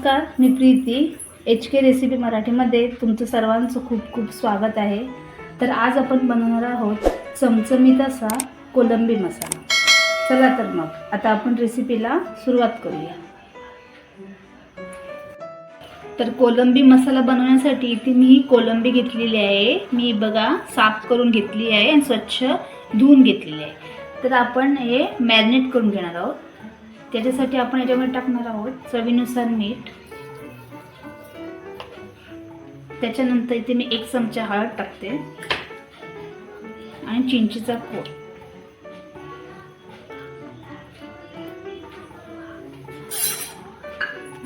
नमस्कार मी Preeti. H K recipe मराठीमध्ये तुमचं सर्वांचं खूप खूप स्वागत आहे. तर आज आपण बनवणार आहोत चमचमीत असा कोलंबी मसाला. चला तर मग आता आपण रेसिपीला सुरुवात करूया. तर कोलंबी मसाला बनवण्यासाठी इथे मी कोलंबी घेतलेली आहे. मी बघा साफ करून घेतली आहे आणि स्वच्छ धुवून घेतलेली आहे. तर आपण हे मॅरिनेट करून घेणार आहोत. त्याच्यासाठी आपण याच्यामध्ये टाकणार आहोत चवीनुसार मीठ. त्याच्यानंतर इथे मी एक चमचा हळद टाकते. आणि चिंचीचा कोट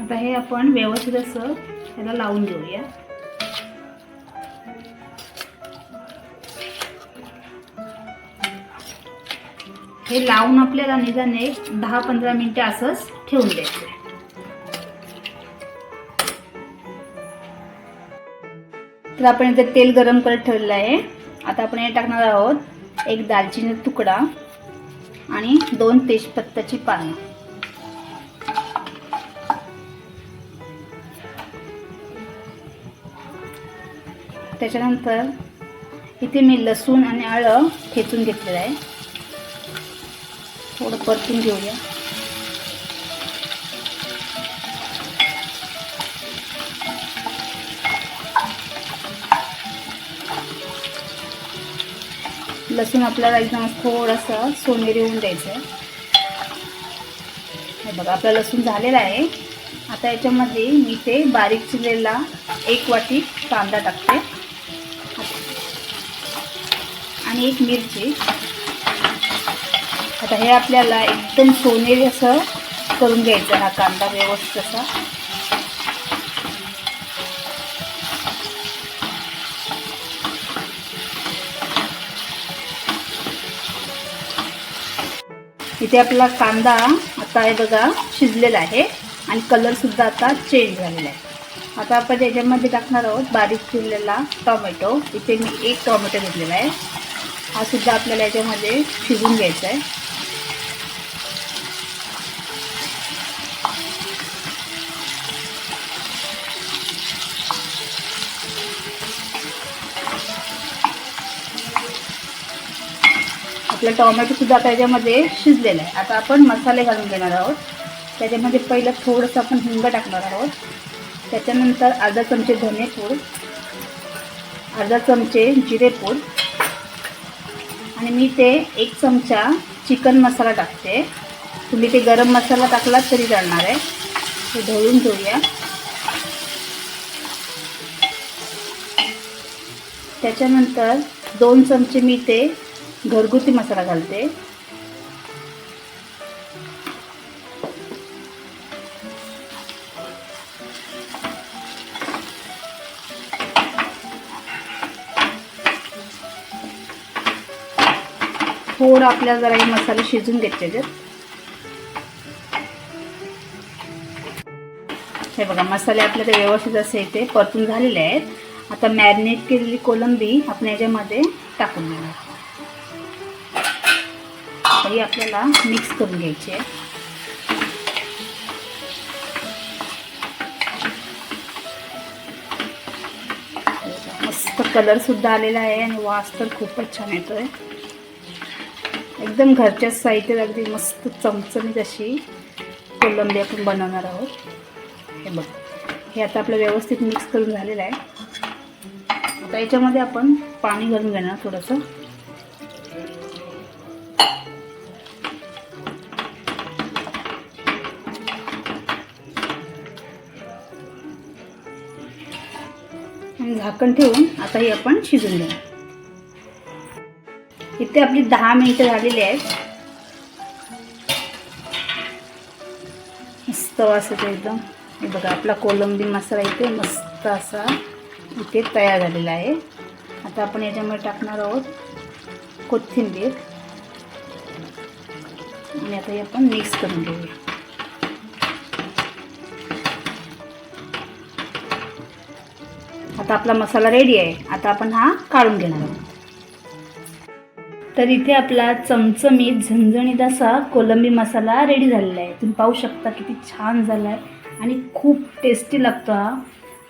आता हे आपण व्यवस्थित असं त्याला लावून घेऊया. हे लावून आपल्याला निदान एक दहा पंधरा मिनिटं असंच ठेवून द्यायचं. तर आपण इथे तेल गरम करत ठेवलेलं आहे. आता आपण हे टाकणार आहोत एक दालचिनी तुकडा आणि दोन तेजपत्ताची पानं. त्याच्यानंतर इथे मी लसूण आणि आळं ठेचून घेतलेलं आहे. थोडं परतून घेऊया. लसूण आपल्याला एकदम थोडंसं सोनेरी होऊन द्यायचं आहे हे बघा आपला लसूण झालेला आहे. आता याच्यामध्ये मी ते बारीक चिरलेला एक वाटी कांदा टाकते. आणि एक मिरची. आता हे आपल्याला एकदम सोनेरी असं करून घ्यायचं हा कांदा व्यवस्थित असा. इथे आपला कांदा आता हे बघा शिजलेला आहे आणि कलरसुद्धा आता चेंज झालेला आहे. आता आपण याच्यामध्ये टाकणार आहोत बारीक चिरलेला टॉमॅटो. इथे मी एक टॉमॅटो घेतलेला आहे. हा सुद्धा आपल्याला याच्यामध्ये शिजून घ्यायचा आहे. आपला टॉमॅटोसुद्धा त्याच्यामध्ये शिजलेलं शिजलेला आहे. आता आपण मसाले घालून घेणार आहोत. त्याच्यामध्ये पहिलं थोडंसं आपण हिंग टाकणार आहोत. त्याच्यानंतर अर्धा चमचे धनेपूड अर्धा चमचे जिरेपूड आणि मी ते एक चमचा चिकन मसाला टाकते. तुम्ही ते गरम मसाला टाकलात तरी चालणार आहे. ते ढवळून घेऊया त्याच्यानंतर दोन चमचे मी ते घरगुती मसाला घालते. थोडं आपल्याला जरा हे मसाले शिजून घ्यायचे त्याच्यात हे बघा मसाले आपल्याला व्यवस्थित असे इथे परतून झालेले आहेत. आता मॅरिनेट केलेली कोलंबी आपण याच्यामध्ये टाकून देणार ही आपल्याला मिक्स करून घ्यायची आहे. मस्त कलर सुद्धा आलेला आहे आणि वास तर खूपच छान येतोय. एकदम घरच्या साहित्यात अगदी मस्त चमचमीत अशी कोलंबी आपण बनवणार आहोत. हे बघ. हे आता आपलं व्यवस्थित मिक्स करून झालेलं आहे. आता याच्यामध्ये आपण पाणी घालून घेणार थोडंसं. झाकण ठेवून आता हे आपण शिजून घेऊ इथे आपली दहा मिनिटं झालेली आहेत. मस्त वास येतो एकदम. हे बघा आपला कोलंबी मसाला इथे मस्त असा इथे तयार झालेला आहे. आता आपण याच्यामध्ये टाकणार आहोत कोथिंबीर. आणि आता हे आपण मिक्स करून घेऊया. आता आपला मसाला रेडी आहे. आता आपण हा काढून घेणार आहोत. तर इथे आपला चमचमीत झणझणीत असा कोलंबी मसाला रेडी झालेला आहे. तुम्ही पाहू शकता किती छान झाला आहे आणि खूप टेस्टी लागतो हा.